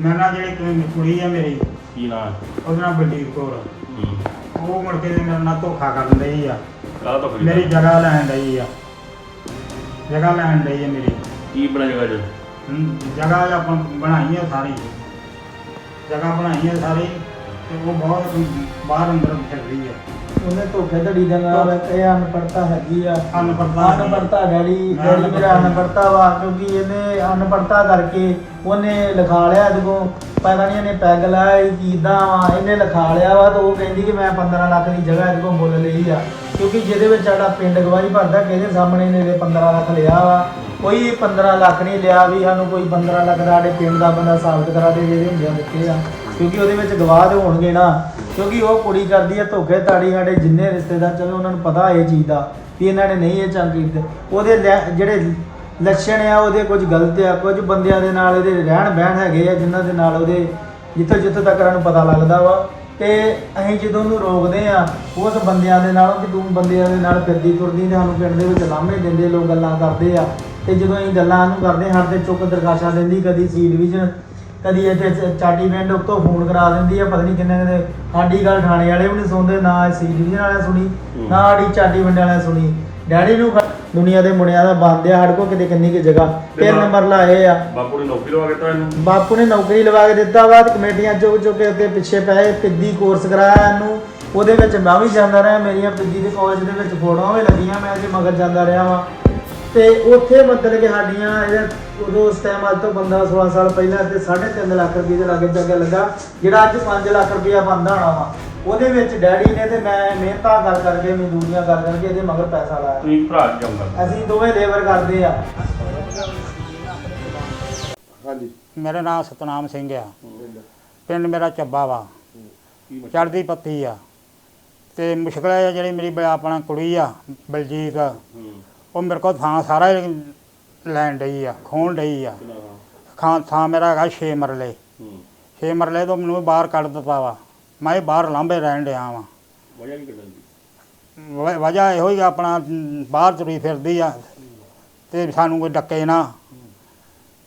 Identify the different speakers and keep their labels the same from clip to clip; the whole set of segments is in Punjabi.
Speaker 1: ਮੇਰੇ ਨਾਲ ਜਿਹੜੀ ਕੁ- ਕੁੜੀ ਆ ਮੇਰੀ
Speaker 2: ਕੀ ਨਾਂ?
Speaker 1: ਉਹਦਾ ਨਾਮ ਕੌਰ
Speaker 2: ਹੂੰ।
Speaker 1: ਉਹ ਮੁੜ ਕੇ ਮੇਰੇ ਨਾਲ ਧੋਖਾ ਕਰਨ ਡਈ ਆ।
Speaker 2: ਕਾਹ ਤੋਂ ਖਰੀਦਾ
Speaker 1: ਮੇਰੀ ਜਗ੍ਹਾ ਲੈਣ ਡਈ ਆ। ਜਗ੍ਹਾ ਲੈਣ ਡਈ ਆ ਮੇਰੀ।
Speaker 2: ਕੀ ਬਣਾ ਜਗਾ ਜੀ
Speaker 1: ਹਮ, ਜਗ੍ਹਾ ਆਪਾਂ ਬਣਾਈ ਆ ਸਾਰੀ। ਜਗ੍ਹਾ ਬਣਾਈ ਆ ਸਾਰੀ ਤੇ ਉਹ ਬਹੁਤ ਬਾਹਰ ਅੰਦਰ ਫਿਰਦੀ ਆ।
Speaker 3: ਉਹਨੇ ਧੋਖੇ ਧੜੀ ਦੇ ਨਾਲ ਇਹ ਅਨਪੜਤਾ ਹੈਗੀ ਆ। ਅਨਪੜਤਾ ਡੈਡੀ
Speaker 1: ਮੈਂ
Speaker 3: ਡੈਡੀ ਮੇਰਾ। ਅਨਪੜਤਾ ਵਾ ਕਿਉਂਕਿ ਇਹਨੇ ਅਨਪੜਤਾ ਕਰਕੇ ਉਹਨੇ ਲਿਖਾ ਲਿਆ ਜਦੋਂ ਪਤਾ ਨਹੀਂ ਇਹਨੇ ਪੈਗ ਲਾਇਆ ਕਿਦਾਂ ਵਾ ਇਹਨੇ ਲਿਖਾ ਲਿਆ ਵਾ ਤਾਂ ਉਹ ਕਹਿੰਦੀ ਕਿ ਮੈਂ 15 ਲੱਖ ਦੀ ਜਗ੍ਹਾ ਇਹਦੇ ਕੋਲ ਮੁੱਲ ਲਈ ਆ। ਕਿਉਂਕਿ ਜਿਹਦੇ ਵਿੱਚ ਸਾਡਾ ਪਿੰਡ ਗਵਾਹੀ ਭਰਦਾ ਕਿਹਦੇ ਸਾਹਮਣੇ ਨੇ ਇਹਦੇ 15 ਲੱਖ ਲਿਆ ਵਾ। ਕੋਈ 15 ਲੱਖ ਨਹੀਂ ਲਿਆ ਵੀ ਸਾਨੂੰ ਕੋਈ 15 ਲੱਖ ਦਾ ਸਾਡੇ ਪਿੰਡ ਦਾ ਬੰਦਾ ਸਾਬਤ ਕਰਾ ਦੇ ਜਿਹੜੇ ਹੁੰਦੇ ਆ ਦਿੱਤੇ ਆ। ਕਿਉਂਕਿ ਉਹਦੇ ਵਿੱਚ ਗਵਾਹ ਤੇ ਹੋਣਗੇ ਨਾ। ਕਿਉਂਕਿ ਉਹ ਕੁੜੀ ਕਰਦੀ ਹੈ ਧੋਖੇ ਤਾੜੀ ਸਾਡੇ ਜਿੰਨੇ ਰਿਸ਼ਤੇਦਾਰ, ਚਲੋ ਉਹਨਾਂ ਨੂੰ ਪਤਾ ਇਹ ਚੀਜ਼ ਦਾ ਵੀ ਇਹਨਾਂ ਨੇ ਨਹੀਂ ਇਹ ਚੰਗ ਕੀਤੇ। ਉਹਦੇ ਲੈ- ਜਿਹੜੇ ਲੱਛਣ ਆ, ਉਹਦੇ ਕੁਝ ਗਲਤ ਆ, ਕੁਝ ਬੰਦਿਆਂ ਦੇ ਨਾਲ ਇਹਦੇ ਰਹਿਣ ਬਹਿਣ ਹੈਗੇ ਆ, ਜਿਨ੍ਹਾਂ ਦੇ ਨਾਲ ਉਹਦੇ ਜਿੱਥੋਂ ਜਿੱਥੋਂ ਤੱਕ ਸਾਨੂੰ ਪਤਾ ਲੱਗਦਾ ਵਾ। ਤੇ ਅਸੀਂ ਜਦੋਂ ਉਹਨੂੰ ਰੋਕਦੇ ਆ, ਉਸ ਬੰਦਿਆਂ ਦੇ ਨਾਲੋਂ, ਕਿ ਤੂੰ ਬੰਦਿਆਂ ਦੇ ਨਾਲ ਫਿਰਦੀ ਤੁਰਦੀ ਤੇ ਸਾਨੂੰ ਪਿੰਡ ਦੇ ਵਿੱਚ ਲਾਮੇ ਦਿੰਦੇ, ਲੋਕ ਗੱਲਾਂ ਕਰਦੇ ਆ। ਤੇ ਜਦੋਂ ਅਸੀਂ ਗੱਲਾਂ ਨੂੰ ਕਰਦੇ ਹਾਂ, ਸਾਡੇ ਤੇ ਚੁੱਕ ਦਰਖਾਸ਼ਾਂ ਦਿੰਦੀ, ਕਦੀ ਸੀ ਡਿਵੀਜ਼ਨ ਕਦੀ ਇੱਥੇ ਚ- ਚਾਟੀ ਪਿੰਡ ਉੱਤੋਂ ਫੋਨ ਕਰਾ ਦਿੰਦੀ ਆ ਪਤਾ ਨਹੀਂ ਕਿੰਨੇ ਕਿੰਨੇ ਸਾਡੀ ਗੱਲ ਥਾਣੇ ਵਾਲੇ ਵੀ ਨਹੀਂ ਸੁਣਦੇ ਨਾ ਸੀ ਡਿਵੀਜ਼ਨ ਵਾਲਿਆਂ ਸੁਣੀ ਨਾ ਸਾਡੀ ਚਾਟੀ ਪਿੰਡ ਵਾਲਿਆਂ ਸੁਣੀ। ਡੈਡੀ ਨੂੰ ਖ- ਦੁਨੀਆ ਦੇ ਮੁੰਡਿਆਂ ਦਾ ਬੰਦ ਆ ਸਾਡੇ ਕੋਲ ਕਿਤੇ ਕਿੰਨੀ ਕੀ ਜਗ੍ਹਾ। ਤਿੰਨ ਨੰਬਰ ਲਾਏ ਆ।
Speaker 2: ਬਾਪੂ ਨੇ ਨੌਕਰੀ ਲਵਾ ਕੇ ਦਿੱਤਾ ਇਹਨੂੰ?
Speaker 3: ਬਾਪੂ ਨੇ ਨੌਕਰੀ ਲਵਾ ਕੇ ਦਿੱਤਾ ਤੇ ਕਮੇਟੀਆਂ ਚੁੱਕ ਚੁੱਕ ਕੇ ਉੱਤੇ ਪਿੱਛੇ ਪਏ ਪਿੱਦੀ ਕੋਰਸ ਕਰਾਇਆ ਇਹਨੂੰ। ਉਹਦੇ ਵਿੱਚ ਮੈਂ ਵੀ ਜਾਂਦਾ ਰਿਹਾ ਮੇਰੀਆਂ ਪਿੱਦੀ ਦੇ ਕਾਲਜ ਦੇ ਵਿੱਚ ਫੋਟੋਆਂ ਵੀ ਲੱਗੀਆਂ ਮੈਂ ਜੇ ਮਗਰ ਜਾਂਦਾ ਰਿਹਾ ਵਾਂ। ਤੇ ਉੱਥੇ ਮਤਲਬ ਕਿ ਸਾਡੀਆਂ ਇਹ ਉਦੋਂ ਉਸ ਟਾਈਮ ਅੱਜ ਤੋਂ ਬੰਦਾ 16 ਸਾਲ ਪਹਿਲਾਂ ਤੇ 3.5 ਲੱਖ ਰੁਪਏ ਦੇ ਲਾਗੇ ਜੱਗੇ ਲੱਗਾ ਜਿਹੜਾ ਅੱਜ 5 ਲੱਖ ਰੁਪਇਆ ਬੰਦਾ ਹੋਣਾ ਵਾ ਉਹਦੇ ਵਿੱਚ ਡੈਡੀ ਨੇ ਤੇ ਮੈਂ ਮਿਹਨਤਾਂ ਕਰ ਕਰਕੇ ਮਜ਼ਦੂਰੀਆਂ ਕਰ ਕਰਕੇ ਇਹਦੇ ਮਗਰ ਪੈਸਾ ਲਾਇਆ।
Speaker 2: ਤੁਸੀਂ ਭਰਾ ਕੰਮ ਕਰਦੇ
Speaker 3: ਅਸੀਂ ਦੋਵੇਂ ਲੇਬਰ ਕਰਦੇ ਆ।
Speaker 4: ਹਾਂਜੀ।
Speaker 1: ਮੇਰਾ ਨਾਮ ਸਤਨਾਮ ਸਿੰਘ ਆ। ਪਿੰਡ? ਮੇਰਾ ਚੱਬਾ ਵਾ। ਚੜ੍ਹਦੀ ਪੱਤੀ ਆ। ਤੇ ਮੁਸ਼ਕਲ ਹੈ ਜਿਹੜੀ ਮੇਰੀ ਆਪਣਾ ਕੁੜੀ ਆ ਬਲਜੀਤ।
Speaker 2: ਹੂੰ।
Speaker 1: ਉਹ ਮੇਰੇ ਕੋਲ ਥਾਂ ਸਾਰਾ ਹੀ ਲੈਣ ਡਈ ਆ ਖੋਣ ਡਈ ਆ? ਖਾਂ ਥਾਂ? ਮੇਰਾ ਹੈਗਾ 6 ਮਰਲੇ।
Speaker 2: ਹੂੰ।
Speaker 1: 6 ਮਰਲੇ ਤੋਂ ਮੈਨੂੰ ਬਾਹਰ ਕੱਢ ਦਿੱਤਾ ਵਾ। ਮੈਂ ਬਾਹਰ ਲਾਂਭੇ ਰਹਿਣ ਡਿਆ ਵਾਂ।
Speaker 2: ਵਜ੍ਹਾ ਕੀ ਕੱਢਣ ਦੀ?
Speaker 1: ਵ- ਵਜ੍ਹਾ ਇਹੋ ਹੀ ਆ ਆਪਣਾ ਬਾਹਰ ਤੁਰੀ ਫਿਰਦੀ ਆ। ਤੇ ਸਾਨੂੰ ਕੋਈ ਡੱਕੇ ਨਾ।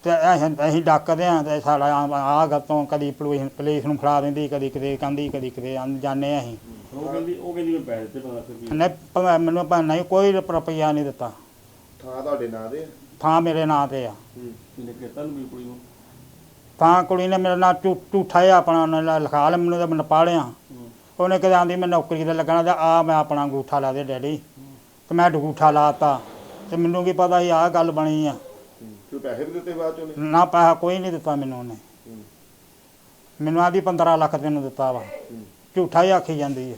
Speaker 1: ਤੇ ਅਸੀਂ ਅਸੀਂ ਡੱਕਦੇ ਆ ਤੇ ਸਾਡਾ ਆ ਗੱਤੋਂ ਕਦੀ ਪੁਲਿਸ ਪੁਲਿਸ ਨੂੰ ਫੜਾ ਦਿੰਦੀ ਕਦੀ ਕਿਤੇ ਕਹਿੰਦੀ ਕਦੀ ਕਿਤੇ ਆਂ- ਜਾਂਦੇ ਅਸੀਂ।
Speaker 2: ਉਹ ਕਹਿੰਦੀ ਉਹ ਕਹਿੰਦੀ ਮੈਂ ਪੈਸੇ ਤੇ ਪਤਾ ਕੀ।
Speaker 1: ਨੇ ਭਾਵੇਂ ਮੈਨੂੰ ਭਾਵੇਂ ਨਹੀਂ ਕੋਈ ਰੁਪਈਆ ਨਹੀਂ ਦਿੱਤਾ।
Speaker 4: ਥਾਂ ਤੁਹਾਡੇ ਨਾਂ ਦੇ ਆ?
Speaker 1: ਥਾਂ ਮੇਰੇ ਨਾਂ ਤੇ ਆ।
Speaker 2: ਕਿੰਨੇ ਨੂੰ ਮੇਰੀ ਕੁੜੀ ਨੂੰ?
Speaker 1: ਤਾਂ ਕੁੜੀ ਨੇ ਮੇਰੇ ਨਾਲ ਝੂ- ਝੂਠਾ ਹੀ ਆਪਣਾ ਉਹਨੇ ਲ- ਲਿਖਾ ਲਿਆ ਮੈਨੂੰ ਤਾਂ ਮੈਂ ਪਾਲਿਆ
Speaker 2: ਹੂੰ।
Speaker 1: ਉਹਨੇ ਕਿਹਾ ਆਂਦੀ ਮੈਂ ਨੌਕਰੀ ਤੇ ਲੱਗਣਾ ਤੇ ਆ ਮੈਂ ਆਪਣਾ ਅੰਗੂਠਾ ਲਾ ਦੇ ਡੈਡੀ। ਤੇ ਮੈਂ ਅੰਗੂਠਾ ਲਾਤਾ ਤੇ ਮੈਨੂੰ ਕੀ ਪਤਾ ਸੀ ਆਹ ਗੱਲ ਬਣੀ ਆ।
Speaker 4: ਹੂੰ। ਤੂੰ ਪੈਸੇ ਵੀ ਦਿੱਤੇ ਬਾਅਦ ਚੋਂ ਨੇ
Speaker 1: ਨਾ ਪੈਸਾ ਕੋਈ ਨਹੀਂ ਦਿੱਤਾ ਮੈਨੂੰ ਉਹਨੇ।
Speaker 4: ਹੂੰ।
Speaker 1: ਮੈਨੂੰ ਆਦੀ 15 ਲੱਖ ਤੈਨੂੰ ਦਿੱਤਾ ਵਾ।
Speaker 4: ਹੂੰ।
Speaker 1: ਝੂਠਾ ਹੀ ਆਖੀ ਜਾਂਦੀ ਹੈ।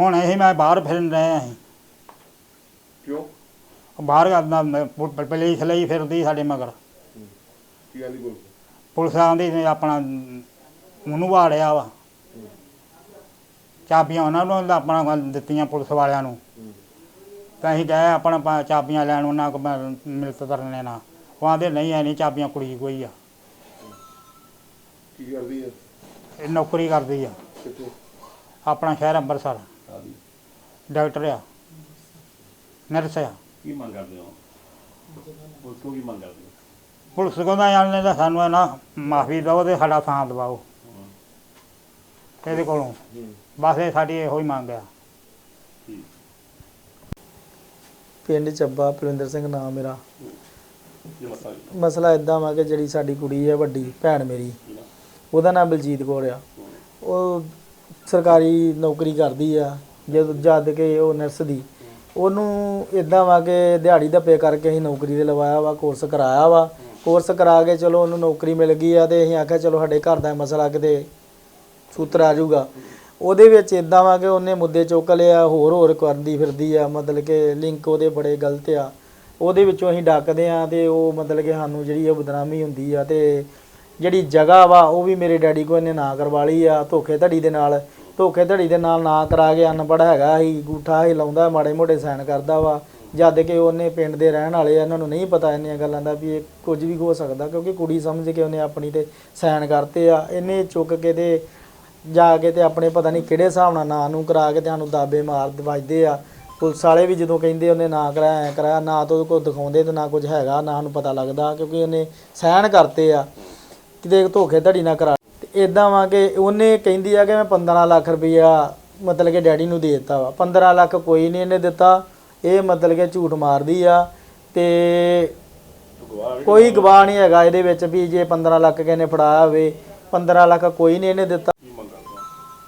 Speaker 1: ਹੁਣ ਇਹ ਮੈਂ ਬਾਹਰ ਫਿਰਨ ਰਹੇ ਅਸੀਂ
Speaker 4: ਕਿਉਂ?
Speaker 1: ਬਾਹਰ ਕਰਦਾ ਪੁਲਿਸ ਲਈ ਫਿਰਦੀ ਸਾਡੇ ਮਗਰ।
Speaker 4: ਕੀ ਆਂਦੀ ਬੋਲ
Speaker 1: ਪੁਲਿਸ? ਆਂਦੀ ਨੇ ਆਪਣਾ ਉਹਨੂੰ ਵਾੜਿਆ ਵਾ। ਚਾਬੀਆਂ ਉਹਨਾਂ ਨੂੰ ਆਪਣਾ ਦਿੱਤੀਆਂ ਪੁਲਿਸ ਵਾਲਿਆਂ ਨੂੰ।
Speaker 4: ਹੂੰ।
Speaker 1: ਤਾਂ ਅਸੀਂ ਗਏ ਆਪਣਾ ਪਾ- ਚਾਬੀਆਂ ਲੈਣ ਉਹਨਾਂ ਕੋਲ ਮੈਂ ਮਿਲਤ ਕਰਨੇ ਨਾਲ। ਉਹ ਆਂਦੇ ਨਹੀਂ ਐ ਨਹੀਂ ਚਾਬੀਆਂ ਕੁੜੀ ਕੋਈ ਆ।
Speaker 4: ਕੀ ਕਰਦੀ ਹੈ
Speaker 1: ਇਹ ਨੌਕਰੀ ਕਰਦੀ ਆ।
Speaker 4: ਕਿੱਥੇ?
Speaker 1: ਆਪਣਾ ਸ਼ਹਿਰ ਅੰਮ੍ਰਿਤਸਰ
Speaker 2: ਆਦੀ।
Speaker 1: ਡਾਕਟਰ ਆ। ਨਰਸ ਆ।
Speaker 2: ਕੀ ਮੰਗ ਕਰਦੇ ਹੋ? ਉਹ ਤੋਂ ਕੀ ਮੰਗ ਕਰਦੇ ਹੋ?
Speaker 1: ਪੁਲਿਸ ਕਹਿੰਦਾ ਜਾਣਨੇ ਦਾ ਸਾਨੂੰ ਇਹ ਨਾ ਮਾਫੀ ਦਿਓ ਤੇ ਸਾਡਾ ਥਾਂ ਦਵਾਓ। ਇਹਦੇ ਕੋਲੋਂ। ਬਸ ਇਹ ਸਾਡੀ ਇਹੋ ਹੀ ਮੰਗ ਆ।
Speaker 3: ਪਿੰਡ ਚੱਬਾ ਪਲਵਿੰਦਰ ਸਿੰਘ ਨਾਮ ਮੇਰਾ।
Speaker 2: ਮਸਲਾ
Speaker 3: ਇਦਾਂ ਵਾ ਕਿ ਜਿਹੜੀ ਸਾਡੀ ਕੁੜੀ ਹੈ ਵੱਡੀ ਭੈਣ ਮੇਰੀ? ਉਹਦਾ ਨਾਮ ਬਲਜੀਤ ਕੌਰ ਆ। ਉਹ ਸਰਕਾਰੀ ਨੌਕਰੀ ਕਰਦੀ ਆ ਜਦ ਜਦ ਕਿ ਉਹ ਨਰਸ ਦੀ। ਉਹਨੂੰ ਇਦਾਂ ਵਾ ਕਿ ਦਿਹਾੜੀ ਧੱਪੇ ਕਰਕੇ ਅਸੀਂ ਨੌਕਰੀ ਤੇ ਲਵਾਇਆ ਵਾ ਕੋਰਸ ਕਰਾਇਆ ਵਾ। ਕੋਰਸ ਕਰਾ ਕੇ ਚਲੋ ਉਹਨੂੰ ਨੌਕਰੀ ਮਿਲ ਗਈ ਆ ਤੇ ਅਸੀਂ ਆਖਿਆ ਚਲੋ ਸਾਡੇ ਘਰ ਦਾ ਮਸਲਾ ਕਿਤੇ ਸੂਤਰ ਆ ਜਾਊਗਾ। ਉਹਦੇ ਵਿੱਚ ਇਦਾਂ ਵਾ ਕਿ ਉਹਨੇ ਮੁੱਦੇ ਚੁੱਕ ਲਿਆ, ਹੋਰ ਹੋਰ ਕਰਦੀ ਫਿਰਦੀ ਆ, ਮਤਲਬ ਕਿ ਲਿੰਕ ਉਹਦੇ ਬੜੇ ਗਲਤ ਆ। ਉਹਦੇ ਵਿੱਚੋਂ ਅਸੀਂ ਡੱਕਦੇ ਆ ਤੇ ਉਹ ਮਤਲਬ ਕਿ ਸਾਨੂੰ ਜਿਹੜੀ ਆ ਬਦਨਾਮੀ ਹੁੰਦੀ ਆ ਤੇ ਜਿਹੜੀ ਜਗ੍ਹਾ ਵਾ ਉਹ ਵੀ ਮੇਰੇ ਡੈਡੀ ਕੋਲ ਇਹਨੇ ਨਾ ਕਰਵਾ ਲਈ ਆ। ਧੋਖੇ ਧੜੀ ਦੇ ਨਾਲ, ਧੋਖੇ ਧੜੀ ਦੇ ਨਾਲ ਨਾ ਕਰਾ ਕੇ ਅਨਪੜ੍ਹ ਹੈਗਾ ਸੀ, ਗੂਠਾ ਹੀ ਲਾਉਂਦਾ, ਮਾੜੇ ਮੋਟੇ ਸਾਈਨ ਕਰਦਾ ਵਾ। ਜਦ ਕਿ ਉਹਨੇ ਪਿੰਡ ਦੇ ਰਹਿਣ ਵਾਲੇ ਆ, ਇਹਨਾਂ ਨੂੰ ਨਹੀਂ ਪਤਾ ਇੰਨੀਆਂ ਗੱਲਾਂ ਦਾ ਵੀ ਇਹ ਕੁਝ ਵੀ ਹੋ ਸਕਦਾ, ਕਿਉਂਕਿ ਕੁੜੀ ਸਮਝ ਕੇ ਉਹਨੇ ਆਪਣੀ ਤੇ ਸਾਈਨ ਕਰਤੇ ਆ। ਇਹਨੇ ਚੁੱਕ ਕੇ ਤੇ ਜਾ ਕੇ ਤੇ ਆਪਣੇ ਪਤਾ ਨਹੀਂ ਕਿਹੜੇ ਹਿਸਾਬ ਨਾਲ ਨਾਂ ਨੂੰ ਕਰਾ ਕੇ ਤੇ ਸਾਨੂੰ ਦਾਬੇ ਮਾਰ ਵੱਜਦੇ ਆ। ਪੁਲਿਸ ਵਾਲੇ ਵੀ ਜਦੋਂ ਕਹਿੰਦੇ ਉਹਨੇ ਨਾ ਕਰਾਇਆ, ਐਂ ਕਰਾਇਆ, ਨਾ ਤਾਂ ਉਹਦੇ ਕੋਲ ਦਿਖਾਉਂਦੇ ਤੇ ਨਾ ਕੁਝ ਹੈਗਾ, ਨਾ ਸਾਨੂੰ ਪਤਾ ਲੱਗਦਾ ਕਿਉਂਕਿ ਉਹਨੇ ਸਾਈਨ ਕਰਤੇ ਆ। ਕਿਤੇ ਧੋਖੇ ਧੜੀ ਨਾ ਕਰਾ ਤੇ ਇਦਾਂ ਵਾ ਕਿ ਉਹਨੇ ਕਹਿੰਦੀ ਆ ਕਿ ਮੈਂ 15 ਲੱਖ ਰੁਪਈਆ ਮਤਲਬ ਕਿ ਡੈਡੀ ਨੂੰ ਦੇ ਦਿੱਤਾ ਵਾ। 15 ਲੱਖ ਕੋਈ ਨਹੀਂ ਇਹਨੇ ਦਿੱਤਾ। ਇਹ ਮਤਲਬ ਕਿ ਝੂਠ ਮਾਰਦੀ ਆ ਤੇ ਕੋਈ ਗਵਾਹ ਨਹੀਂ ਹੈਗਾ ਇਹਦੇ ਵਿੱਚ ਵੀ ਜੇ 15 ਲੱਖ ਕਿਸੇ ਨੇ ਫੜਾਇਆ ਹੋਵੇ 15 ਲੱਖ ਕੋਈ ਨਹੀਂ ਇਹਨੇ ਦਿੱਤਾ।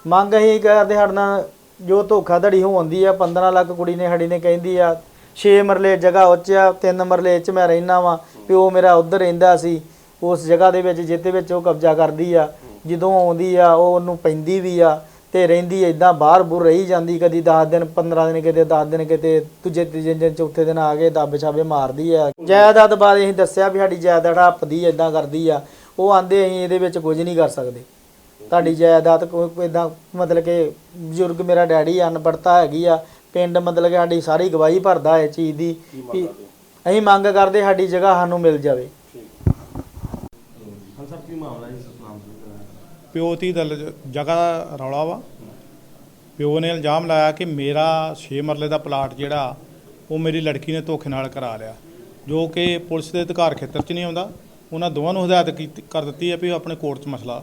Speaker 3: ਮੰਗ ਅਸੀਂ ਕਰਦੇ ਸਾਡੇ ਨਾਲ ਜੋ ਧੋਖਾਧੜੀ ਹੁੰਦੀ ਆ 15 ਲੱਖ ਕੁੜੀ ਨੇ ਸਾਡੀ ਨੇ ਕਹਿੰਦੀ ਆ 6 ਮਰਲੇ ਜਗ੍ਹਾ ਉੱਚ ਆ 3 ਮਰਲੇ ਚ ਮੈਂ ਰਹਿਣਾ ਵਾਂ ਪਿਓ ਮੇਰਾ ਉੱਧਰ ਰਹਿੰਦਾ ਸੀ, ਉਸ ਜਗ੍ਹਾ ਦੇ ਵਿੱਚ ਜਿੱਤੇ ਵਿੱਚ ਉਹ ਕਬਜ਼ਾ ਕਰਦੀ ਆ, ਜਦੋਂ ਆਉਂਦੀ ਆ, ਉਹ ਉਹਨੂੰ ਪੈਂਦੀ ਵੀ ਆ ਤੇ ਰਹਿੰਦੀ ਇਦਾਂ ਬਾਹਰ ਬੁਰ ਰਹੀ ਜਾਂਦੀ, ਕਦੀ 10 ਦਿਨ 15 ਦਿਨ ਕਿਤੇ 10 ਦਿਨ ਕਿਤੇ, ਦੂਜੇ, ਤੀਜੇ ਦਿਨ, ਚੌਥੇ ਦਿਨ ਆ ਕੇ ਦੱਬ ਛਾਵੇ ਮਾਰਦੀ ਆ। ਜਾਇਦਾਦ ਬਾਰੇ ਅਸੀਂ ਦੱਸਿਆ ਵੀ ਸਾਡੀ ਜਾਇਦਾਦ ਹੱਪਦੀ ਇਦਾਂ ਕਰਦੀ ਆ, ਉਹ ਆਂਦੇ ਅਸੀਂ ਇਹਦੇ ਵਿੱਚ ਕੁਝ ਨਹੀਂ ਕਰ ਸਕਦੇ। ਤੁਹਾਡੀ ਜਾਇਦਾਦ ਕੋਈ ਇਦਾਂ ਮਤਲਬ ਕਿ ਬਜ਼ੁਰਗ ਮੇਰਾ ਡੈਡੀ ਅਨਪੜਤਾ ਹੈਗੀ ਆ ਪਿੰਡ ਮਤਲਬ ਕਿ ਸਾਡੀ ਸਾਰੀ ਗਵਾਹੀ ਭਰਦਾ ਹੈ ਚੀਜ਼ ਦੀ। ਵੀ ਅਸੀਂ ਮੰਗ ਕਰਦੇ ਸਾਡੀ ਜਗ੍ਹਾ ਸਾਨੂੰ ਮਿਲ ਜਾਵੇ।
Speaker 2: ਕੀ
Speaker 5: ਪਿਓ ਦੀ ਦਲ ਜਗ੍ਹਾ ਰੌਲਾ ਵਾ। ਪਿਓ ਨੇ ਇਲਜ਼ਾਮ ਲਾਇਆ ਕਿ ਮੇਰਾ 6 ਮਰਲੇ ਦਾ ਪਲਾਟ ਜਿਹੜਾ ਉਹ ਮੇਰੀ ਲੜਕੀ ਨੇ ਧੋਖੇ ਨਾਲ ਕਰਾ ਲਿਆ। ਜੋ ਕਿ ਪੁਲਿਸ ਦੇ ਅਧਿਕਾਰ ਖੇਤਰ 'ਚ ਨਹੀਂ ਆਉਂਦਾ ਉਹਨਾਂ ਦੋਵਾਂ ਨੂੰ ਹਦਾਇਤ ਕੀਤੀ ਕਰ ਦਿੱਤੀ ਹੈ ਵੀ ਉਹ ਆਪਣੇ ਕੋਰਟ 'ਚ ਮਸਲਾ